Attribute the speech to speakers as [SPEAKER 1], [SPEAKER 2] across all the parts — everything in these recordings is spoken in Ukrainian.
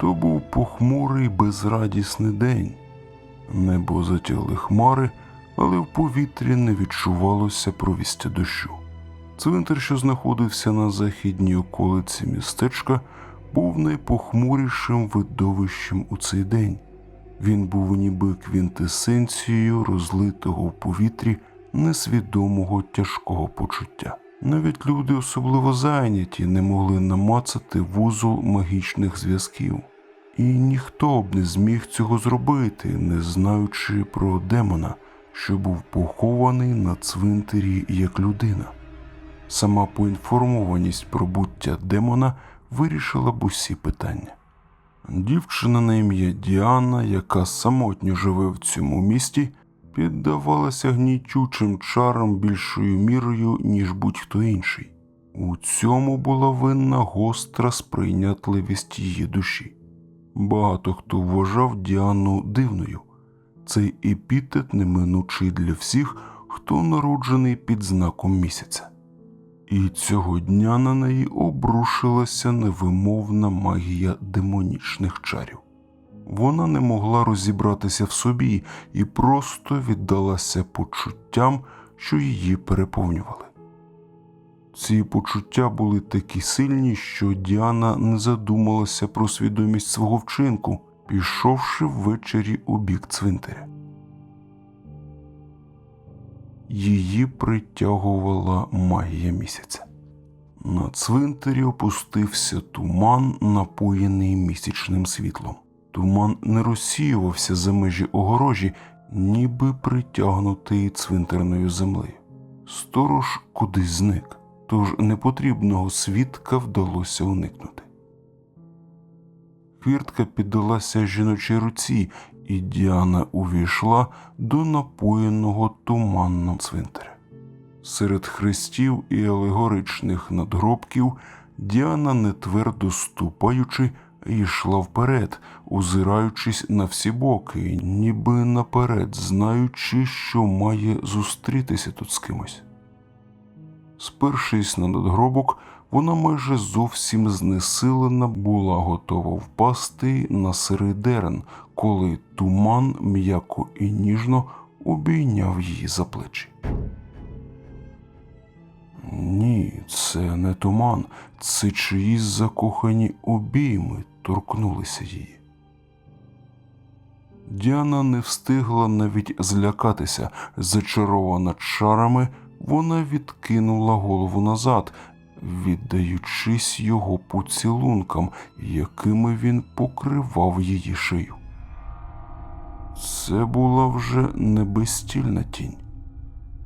[SPEAKER 1] То був похмурий безрадісний день. Небо затягли хмари, але в повітрі не відчувалося провістя дощу. Цвинтар, що знаходився на західній околиці містечка, був найпохмурішим видовищем у цей день. Він був ніби квінтесенцією розлитого в повітрі несвідомого тяжкого почуття. Навіть люди, особливо зайняті, не могли намацати вузол магічних зв'язків. І ніхто б не зміг цього зробити, не знаючи про демона, що був похований на цвинтарі як людина. Сама поінформованість про буття демона вирішила б усі питання. Дівчина на ім'я Діана, яка самотньо живе в цьому місті, піддавалася гнітючим чарам більшою мірою, ніж будь-хто інший. У цьому була винна гостра сприйнятливість її душі. Багато хто вважав Діану дивною. Цей епітет неминучий для всіх, хто народжений під знаком місяця. І цього дня на неї обрушилася невимовна магія демонічних чарів. Вона не могла розібратися в собі і просто віддалася почуттям, що її переповнювали. Ці почуття були такі сильні, що Діана не задумалася про свідомість свого вчинку, пішовши ввечері у бік цвинтаря. Її притягувала магія місяця. На цвинтарі опустився туман, напоєний місячним світлом. Туман не розсіювався за межі огорожі, ніби притягнутий цвинтарною землею. Сторож кудись зник, тож непотрібного свідка вдалося уникнути. Хвіртка піддалася жіночій руці, і Діана увійшла до напоєного туманном цвинтаря. Серед хрестів і алегоричних надгробків Діана, нетвердо ступаючи, йшла вперед, озираючись на всі боки, ніби наперед, знаючи, що має зустрітися тут з кимось. Спершись на надгробок, вона майже зовсім знесилена була готова впасти на сирий дерен, коли туман м'яко і ніжно обійняв її за плечі. Ні, це не туман, це чиїсь закохані обійми торкнулися її. Діана не встигла навіть злякатися, зачарована чарами, вона відкинула голову назад, віддаючись його поцілункам, якими він покривав її шию. Це була вже не безстільна тінь.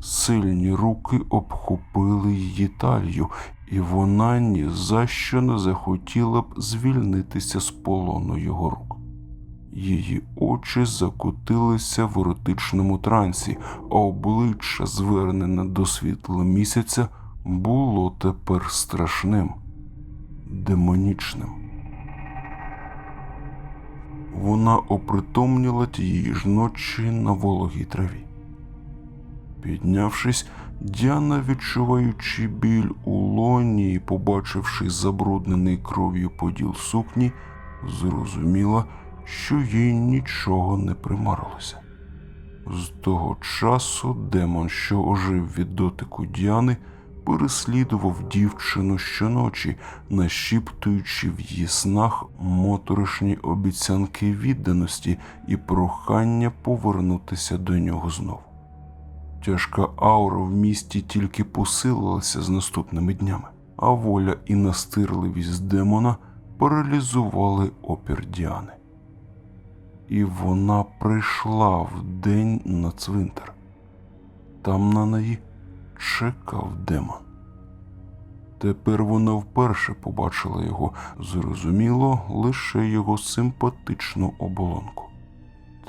[SPEAKER 1] Сильні руки обхопили її талію, і вона ні за що не захотіла б звільнитися з полону його рук. Її очі закотилися в еротичному трансі, а обличчя, звернене до світла місяця, було тепер страшним, демонічним. Вона опритомніла тієї ж ночі на вологій траві. Піднявшись, Діана, відчуваючи біль у лоні і побачивши забруднений кров'ю поділ сукні, зрозуміла, що їй нічого не примарилося. З того часу демон, що ожив від дотику Діани, переслідував дівчину щоночі, нашіптуючи в її снах моторошні обіцянки відданості і прохання повернутися до нього знов. Тяжка аура в місті тільки посилилася з наступними днями, а воля і настирливість демона паралізували опір Діани. І вона прийшла в день на цвинтар. Там на неї чекав демон. Тепер вона вперше побачила його, зрозуміло, лише його симпатичну оболонку.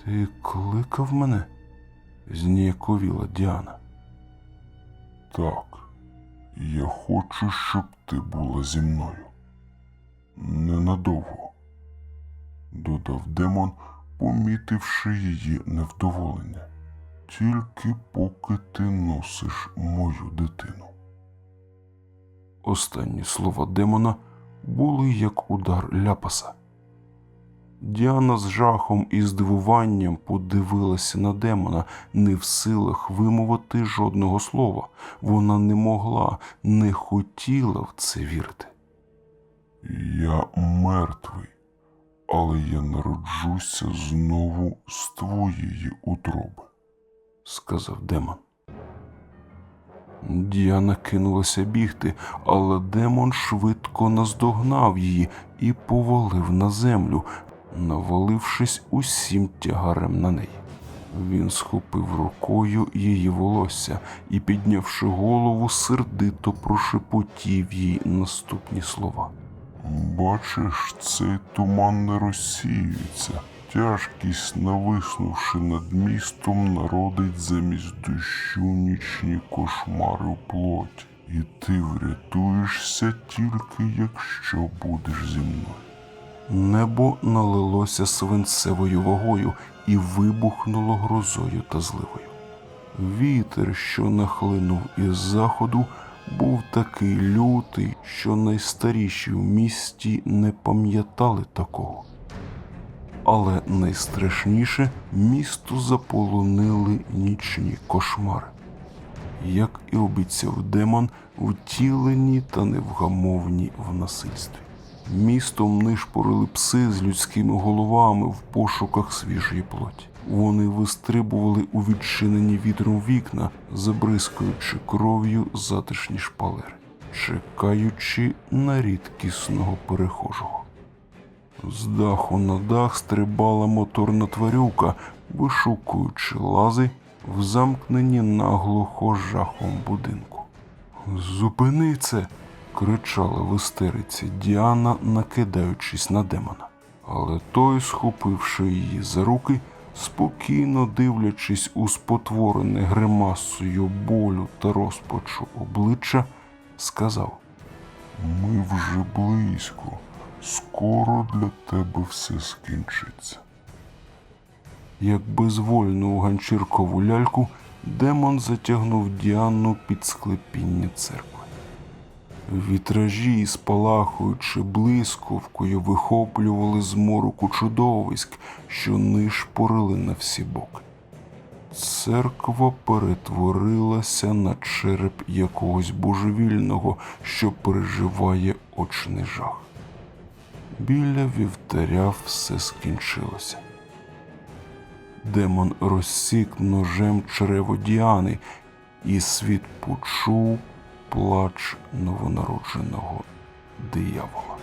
[SPEAKER 1] Ти кликав мене? Зніяковіла Діана. Так, я хочу, щоб ти була зі мною. Ненадовго, додав демон, помітивши її невдоволення. Тільки поки ти носиш мою дитину. Останні слова демона були як удар ляпаса. Діана з жахом і здивуванням подивилася на демона, не в силах вимовити жодного слова. Вона не могла, не хотіла в це вірити. Я мертвий, але я народжуся знову з твоєї утроби, сказав демон. Діана кинулася бігти, але демон швидко наздогнав її і повалив на землю, навалившись усім тягарем на неї. Він схопив рукою її волосся і, піднявши голову, сердито прошепотів їй наступні слова. Бачиш, цей туман не розсіюється. Тяжкість, нависнувши над містом, народить замість дощу нічні кошмари в плоті. І ти врятуєшся тільки, якщо будеш зі мною. Небо налилося свинцевою вагою і вибухнуло грозою та зливою. Вітер, що нахлинув із заходу, був такий лютий, що найстаріші в місті не пам'ятали такого. Але найстрашніше місто заполонили нічні кошмари. Як і обіцяв демон, втілені та невгамовні в насильстві. Містом нишпорили пси з людськими головами в пошуках свіжої плоті. Вони вистрибували у відчинені вітром вікна, забризкуючи кров'ю затишні шпалери, чекаючи на рідкісного перехожого. З даху на дах стрибала моторна тварюка, вишукуючи лази в замкнені наглухо жахом будинку. Зупини це. Кричала в істериці Діана, накидаючись на демона. Але той, схопивши її за руки, спокійно дивлячись у спотворене гримасою болю та розпачу обличчя, сказав: Ми вже близько. Скоро для тебе все скінчиться. Як безвольну ганчіркову ляльку, демон затягнув Діану під склепіння церкви. Вітражі, спалахуючи блискавкою, вихоплювали з мороку чудовиськ, що нишпорили на всі боки. Церква перетворилася на череп якогось божевільного, що переживає очний жах. Біля вівтаря все скінчилося. Демон розсік ножем чрево Діани, і світ почув плач новонародженого диявола.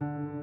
[SPEAKER 1] you